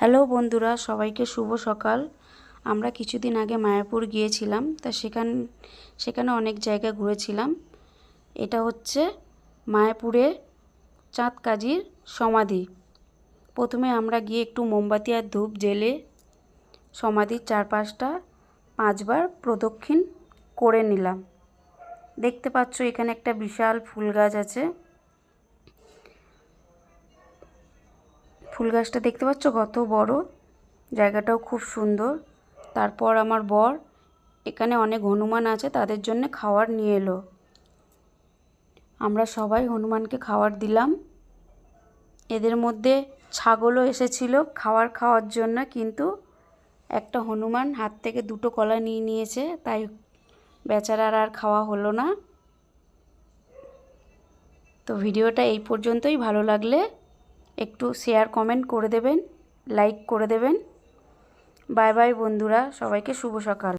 Hello বন্ধুরা, সবাইকে শুভ সকাল। আমরা কিছুদিন আগে মায়াপুর গিয়েছিলাম, তা সেখান, সেখানে অনেক জায়গা ঘুরেছিলাম। এটা হচ্ছে মায়াপুরে চাঁদ কাজীর সমাধি। প্রথমে আমরা গিয়ে একটু মোমবাতি আর ধূপ জেলে সমাধির চারপাশটা পাঁচবার প্রদক্ষিণ করে নিলাম। দেখতে পাচ্ছ এখানে একটা বিশাল ফুল গাছ আছে। ফুল গাছটা দেখতে পাচ্ছ? কত বড়। জায়গাটাও খুব সুন্দর। তারপর আমার বর, এখানে অনেক হনুমান আছে, তাদের জন্য খাবার নিয়ে এলো। আমরা সবাই হনুমানকে খাবার দিলাম। এদের মধ্যে ছাগলও এসেছিল খাবার খাওয়ার জন্য, কিন্তু একটা হনুমান হাত থেকে দুটো কলা নিয়ে নিয়েছে, তাই বেচারার আর খাওয়া হলো না। তো ভিডিওটা এই পর্যন্তই। ভালো লাগলে একটু শেয়ার কমেন্ট করে দেবেন লাইক করে দেবেন। বাই বাই বন্ধুরা সবাইকে শুভ সকাল।